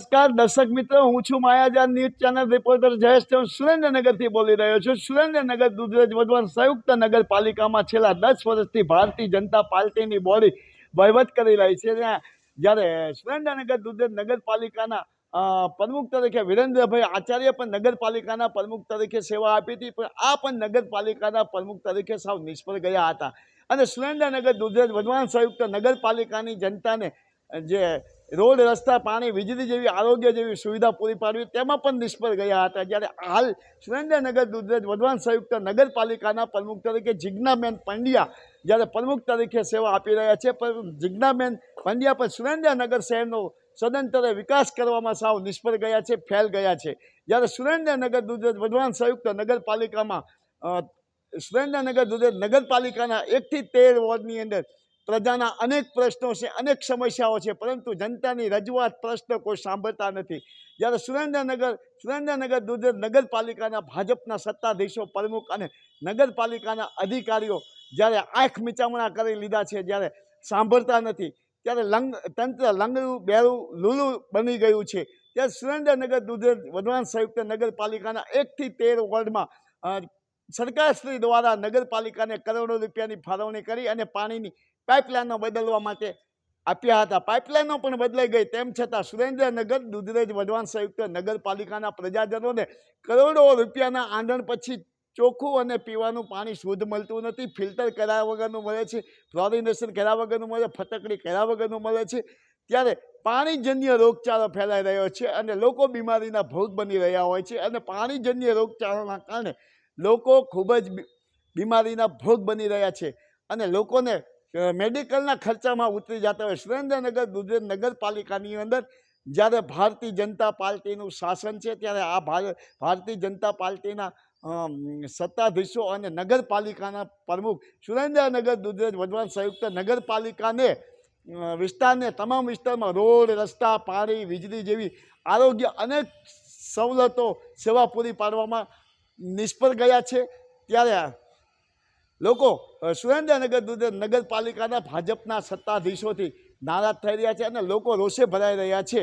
નમસ્કાર, દર્શક મિત્રો, હું છું માયાજાન ન્યૂઝ ચેનલ રિપોર્ટર જયેશ. હું સુરેન્દ્રનગરથી બોલી રહ્યો છું. સુરેન્દ્રનગર દુધરેજ વઢવાણ સંયુક્ત નગરપાલિકામાં છેલ્લા દસ વર્ષથી ભારતીય જનતા પાર્ટીની બોડી વહીવટ કરી રહી છે. જ્યારે સુરેન્દ્રનગર દુધરેજ નગરપાલિકાના પ્રમુખ તરીકે વિરેન્દ્રભાઈ આચાર્ય પણ નગરપાલિકાના પ્રમુખ તરીકે સેવા આપી હતી, પણ આ પણ નગરપાલિકાના પ્રમુખ તરીકે સાવ નિષ્ફળ ગયા હતા. અને સુરેન્દ્રનગર દુધરેજ વઢવાણ સંયુક્ત નગરપાલિકાની જનતાને, જે રોડ, રસ્તા, પાણી, વીજળી જેવી આરોગ્ય જેવી સુવિધા પૂરી પાડવી, તેમાં પણ નિષ્ફળ ગયા હતા. જ્યારે હાલ સુરેન્દ્રનગર દુધરેજ વઢવાણ સંયુક્ત નગરપાલિકાના પ્રમુખ તરીકે જિજ્ઞાબેન પંડ્યા જ્યારે પ્રમુખ તરીકે સેવા આપી રહ્યા છે પણ જિજ્ઞાબેન પંડ્યા પણ સુરેન્દ્રનગર શહેરનો સદંતરે વિકાસ કરવામાં સાવ નિષ્ફળ ગયા છે, ફેલ ગયા છે. જ્યારે સુરેન્દ્રનગર દુધરેજ વઢવાણ સંયુક્ત નગરપાલિકામાં સુરેન્દ્રનગર દુધરેજ નગરપાલિકાના એકથી તેર વોર્ડની અંદર પ્રજાના અનેક પ્રશ્નો છે, અનેક સમસ્યાઓ છે, પરંતુ જનતાની રજૂઆત પ્રશ્ન કોઈ સાંભળતા નથી. જ્યારે સુરેન્દ્રનગર સુરેન્દ્રનગર દુધરેજ નગરપાલિકાના ભાજપના સત્તાધીશો પ્રમુખ અને નગરપાલિકાના અધિકારીઓ જ્યારે આંખ મિચામણા કરી લીધા છે, જ્યારે સાંભળતા નથી, ત્યારે લંગ, તંત્ર લંગડું, બેરું, લૂલું બની ગયું છે. ત્યારે સુરેન્દ્રનગર દુધરેજ વઢવાણ સંયુક્ત નગરપાલિકાના એકથી તેર વોર્ડમાં સરકારશ્રી દ્વારા નગરપાલિકાને કરોડો રૂપિયાની ફાળવણી કરી અને પાણીની પાઇપલાઇનો બદલવા માટે આપ્યા હતા. પાઇપલાઇનો પણ બદલાઈ ગઈ. તેમ છતાં સુરેન્દ્રનગર, દુધરેજ વઢવાણ સંયુક્ત નગરપાલિકાના પ્રજાજનોને કરોડો રૂપિયાના આંધણ પછી ચોખ્ખું અને પીવાનું પાણી શુદ્ધ મળતું નથી. ફિલ્ટર કર્યા વગરનું મળે છે. ફ્લોરિનેશન કર્યા વગરનું મળે. ફટકડી કર્યા વગરનું મળે છે. ત્યારે પાણીજન્ય રોગચાળો ફેલાઈ રહ્યો છે અને લોકો બીમારીના ભોગ બની રહ્યા હોય છે અને પાણીજન્ય રોગચાળાના કારણે લોકો ખૂબ જ બીમારીના ભોગ બની રહ્યા છે. અને લોકોને મેડિકલના ખર્ચામાં ઉતરી જતા હોય. સુરેન્દ્રનગર ગુજરાત નગરપાલિકાની અંદર જ્યારે ભારતીય જનતા પાર્ટીનું શાસન છે, ત્યારે આ ભાર- ભારતીય જનતા પાર્ટીના સત્તાધીશો અને નગરપાલિકાના પ્રમુખ સુરેન્દ્રનગર દુધરેજ વઢવાણ સંયુક્ત નગરપાલિકાને વિસ્તારને, તમામ વિસ્તારમાં રોડ, રસ્તા, પાણી, વીજળી જેવી આરોગ્ય અનેક સવલતો સેવા પૂરી પાડવામાં નિષ્ફળ ગયા છે. ત્યારે લોકો સુરેન્દ્રનગર નગરપાલિકાના ભાજપના સત્તાધીશોથી નારાજ થઈ રહ્યા છે અને લોકો રોષે ભરાઈ રહ્યા છે.